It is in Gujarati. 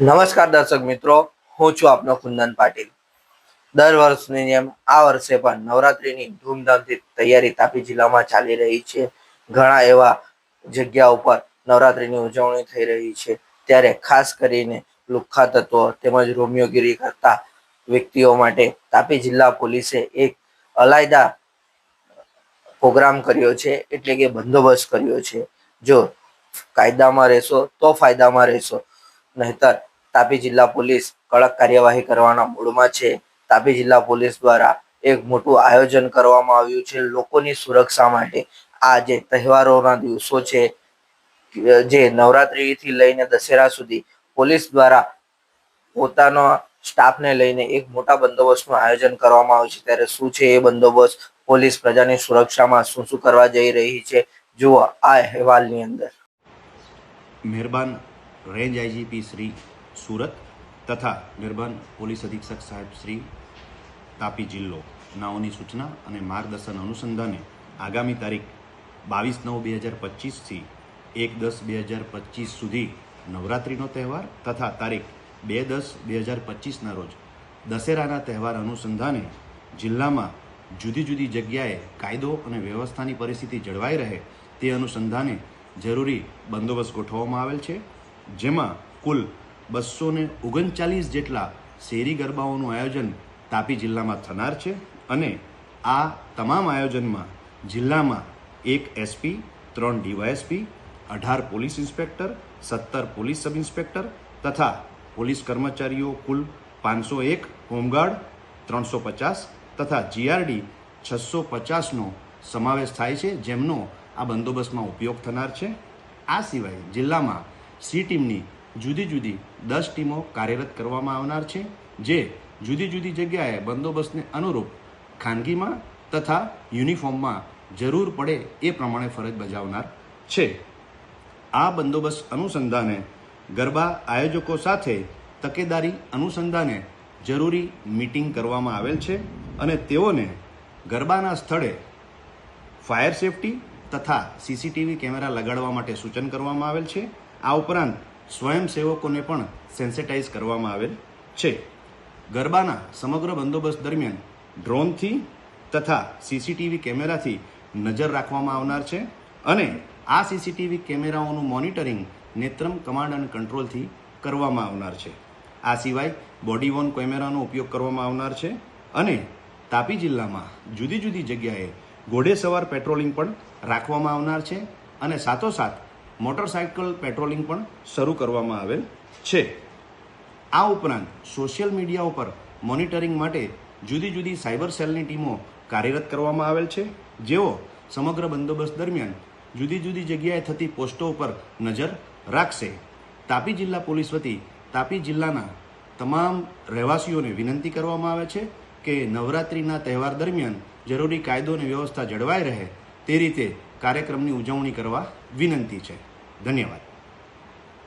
નમસ્કાર દર્શક મિત્રો, હું છું આપનો કુંદન પાટીલ. દર વર્ષની જેમ આ વર્ષે પણ નવરાત્રીની ધૂમધામથી તૈયારી તાપી જિલ્લામાં ચાલી રહી છે. ઘણા એવા જગ્યા ઉપર નવરાત્રીની ઉજવણી થઈ રહી છે. ત્યારે ખાસ કરીને લુખ્ખા તત્વો તેમજ રોમિયોગીરી કરતા વ્યક્તિઓ માટે તાપી જિલ્લા પોલીસે એક અલાયદા પ્રોગ્રામ કર્યો છે, એટલે કે બંદોબસ્ત કર્યો છે. જો કાયદામાં રહેશો તો ફાયદામાં રહેશો, નહીતર તાપી જિલ્લા પોલીસ કડક કાર્યવાહી કરવાના મૂડમાં છે. તાપી જિલ્લા પોલીસ દ્વારા એક મોટું આયોજન કરવામાં આવ્યું છે. લોકોની સુરક્ષા માટે આ જે તહેવારોના દિવસો છે, જે નવરાત્રિથી લઈને દશેરા સુધી પોલીસ દ્વારા પોતાનો સ્ટાફને લઈને એક મોટા બંદોબસ્તનું આયોજન કરવામાં આવ્યું છે. ત્યારે શું છે એ બંદોબસ્ત? પોલીસ પ્રજાની સુરક્ષામાં શું શું કરવા જઈ રહી છે? જુઓ આ અહેવાલની અંદર. મહેરબાન, રેન્જ આઈજીપી શ્રી સુરત તથા નિર્બન પોલીસ અધિક્ષક સાહેબ શ્રી તાપી જિલ્લો. નાઓની સૂચના અને માર્ગદર્શન અનુસંધાને આગામી તારીખ બાવીસ નવ બે હજાર પચીસથી એક દસ બે હજાર પચીસ સુધી નવરાત્રિનો તહેવાર તથા તારીખ બે દસ બે હજાર પચીસના રોજ દશેરાના તહેવાર અનુસંધાને જિલ્લામાં જુદી જુદી જગ્યાએ કાયદો અને વ્યવસ્થાની પરિસ્થિતિ જળવાઈ રહે તે અનુસંધાને જરૂરી બંદોબસ્ત ગોઠવવામાં આવેલ છે, જેમાં કુલ બસો ને ઓગણચાલીસ જેટલા શેરી ગરબાઓનું આયોજન તાપી જિલ્લામાં થનાર છે અને આ તમામ આયોજનમાં જિલ્લામાં એક એસપી, ત્રણ ડીવાયએસપી, અઢાર પોલીસ ઇન્સ્પેક્ટર, સત્તર પોલીસ સબ ઇન્સ્પેક્ટર તથા પોલીસ કર્મચારીઓ કુલ પાંચસો એક હોમગાર્ડ, ત્રણસો પચાસ તથા જીઆરડી છસો પચાસનો સમાવેશ થાય છે જેમનો આ બંદોબસ્તમાં ઉપયોગ થનાર છે. આ સિવાય જિલ્લામાં સી ટીમની જુદી જુદી દસ ટીમો કાર્યરત કરવામાં આવનાર છે, જે જુદી જુદી જગ્યાએ બંદોબસ્તને અનુરૂપ ખાનગીમાં તથા યુનિફોર્મમાં જરૂર પડે એ પ્રમાણે ફરજ બજાવનાર છે. આ બંદોબસ્ત અનુસંધાને ગરબા આયોજકો સાથે તકેદારી અનુસંધાને જરૂરી મીટિંગ કરવામાં આવેલ છે અને તેઓને ગરબાના સ્થળે ફાયર સેફટી તથા સીસીટીવી કેમેરા લગાડવા માટે સૂચન કરવામાં આવેલ છે. આ ઉપરાંત સ્વયંસેવકોને પણ સેન્સેટાઇઝ કરવામાં આવેલ છે. ગરબાના સમગ્ર બંદોબસ્ત દરમિયાન ડ્રોનથી તથા સીસીટીવી કેમેરાથી નજર રાખવામાં આવનાર છે અને આ સીસીટીવી કેમેરાઓનું મોનિટરિંગ નેત્રમ કમાન્ડ અને કંટ્રોલથી કરવામાં આવનાર છે. આ સિવાય બોડી વોન કેમેરાનો ઉપયોગ કરવામાં આવનાર છે અને તાપી જિલ્લામાં જુદી જુદી જગ્યાએ ઘોડેસવાર પેટ્રોલિંગ પણ રાખવામાં આવનાર છે અને સાથોસાથ મોટરસાયકલ પેટ્રોલિંગ પણ શરૂ કરવામાં આવેલ છે. આ ઉપરાંત સોશિયલ મીડિયા ઉપર મોનિટરિંગ માટે જુદી જુદી સાયબર સેલની ટીમો કાર્યરત કરવામાં આવેલ છે. જેઓ સમગ્ર બંદોબસ્ત દરમિયાન જુદી જુદી જગ્યાએ થતી પોસ્ટો ઉપર નજર રાખશે. તાપી જિલ્લા પોલીસ વતી તાપી જિલ્લાના તમામ રહેવાસીઓને વિનંતી કરવામાં આવે છે કે નવરાત્રિના તહેવાર દરમિયાન જરૂરી કાયદો અને વ્યવસ્થા જળવાઈ રહે તે રીતે કાર્યક્રમની ઉજવણી કરવા વિનંતી છે. धन्यवाद